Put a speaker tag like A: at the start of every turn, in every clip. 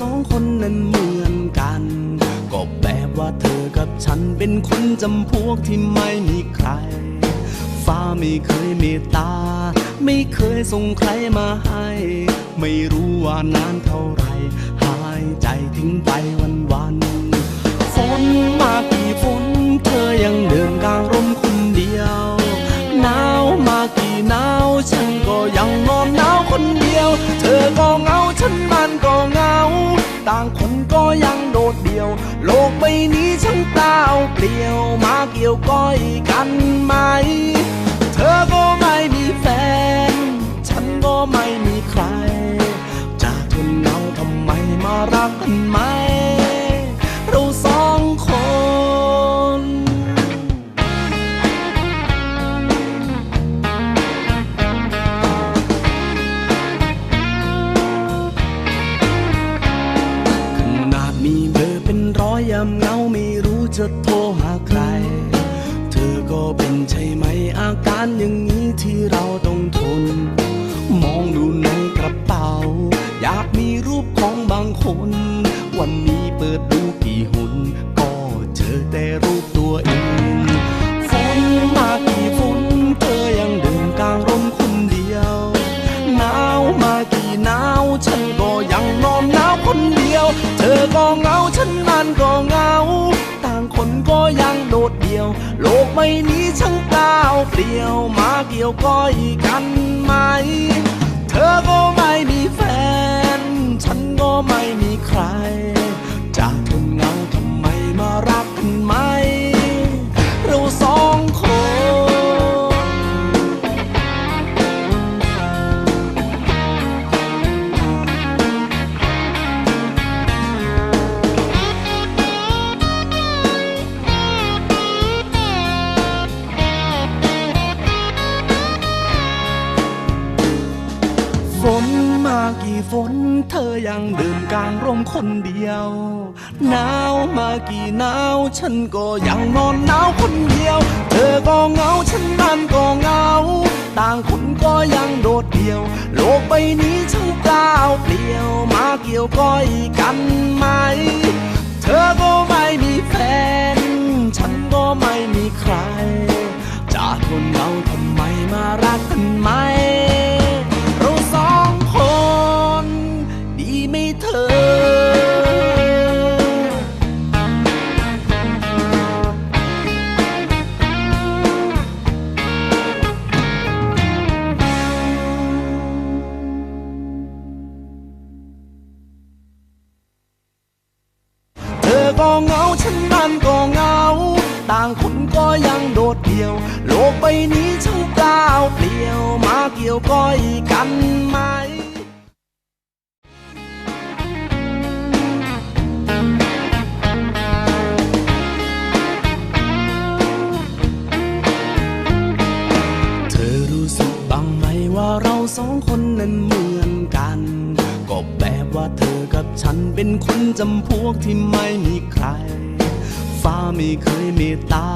A: สองคนนั้นเหมือนกัน ก็แบบว่าเธอกับฉันเป็นคนจำพวกที่ไม่มีใคร ฟ้าไม่เคยเมตตา ไม่เคยส่งใครมาให้ ไม่รู้ว่านานเท่าไร หายใจทิ้งไปวันวันฝนมากี่ฝน เธอยังเดินกลางร่มคนเดียวหนาวมากี่หนาว ฉันก็ยังนอนหนาวคนเดียว เธอก็เหงาฉันมันก็เหงา ต่างคนก็ยังโดดเดี่ยว โลกใบนี้ช่างเต้าเปลี่ยว มาเกี่ยวก้อยกันไหม จะโทรหาใคร เธอก็เป็นใช่ไหมอาการอย่างนี้ที่เราต้องทน มองดูในกระเป๋า อยากมีรูปของบางคน วันนี้เปิดดูกี่หน ก็เจอแต่รูปตัวเองฝนมากี่ฝนเธอยังเดินกลางร่มคนเดียวหนาวมากี่หนาว ฉันก็ยังนอนหนาวคนเดียว เธอก็เหงาฉันมันก็เหงา ดดเดียว โลกใบนี้ช่างเปล่าเปลี่ยวมาเกี่ยวก้อยกันไหม เธอก็ไม่มีแฟน ฉันก็ไม่มีใครจาก ฝนมากี่ฝน เธอยังเดินกลางร่มคนเดียว หนาวมากี่หนาว ฉันก็ยังนอนหนาวคนเดียว เธอก็เหงาฉันมันก็เหงา ต่างคนก็ยังโดดเดี่ยว โลกใบนี้ช่างเปล่าเปลี่ยวมาเกี่ยวก้อยกันไหม เธอก็ไม่มีแฟน ฉันก็ไม่มีใครจะทนเหงาทำไมมารักกันไหม ก็เหงาฉันนั้นก็เหงา ต่างคนก็ยังโดดเดี่ยว โลกใบนี้ช่างเปล่าเปลี่ยวมาเกี่ยวก้อยกันไหม ฉันเป็นคนจำพวกที่ไม่มีใคร ฟ้าไม่เคยเมตตา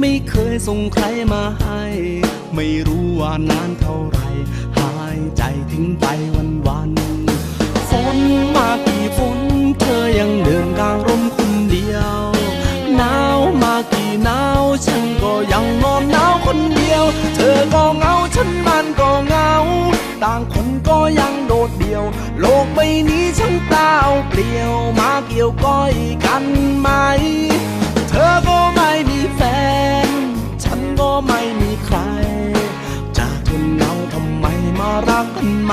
A: ไม่เคยส่งใครมาให้ ไม่รู้ว่านานเท่าไร หายใจทิ้งไปวันวันฝนมากี่ฝนเธอยังเดินกลางร่มคนเดียว หนาวมากี่หนาวฉันก็ยังนอนหนาวคนเดียว เธอก็เหงาฉันมันก็เหงา ต่างคนก็ยังโดดเดี่ยว โลกใบนี้ช่าง เปลี่ยวมาเกี่ยวก้อยกันไหม เธอก็ไม่มีแฟน ฉันก็ไม่มีใคร จะทนเหงาทำไมมารักกันไหม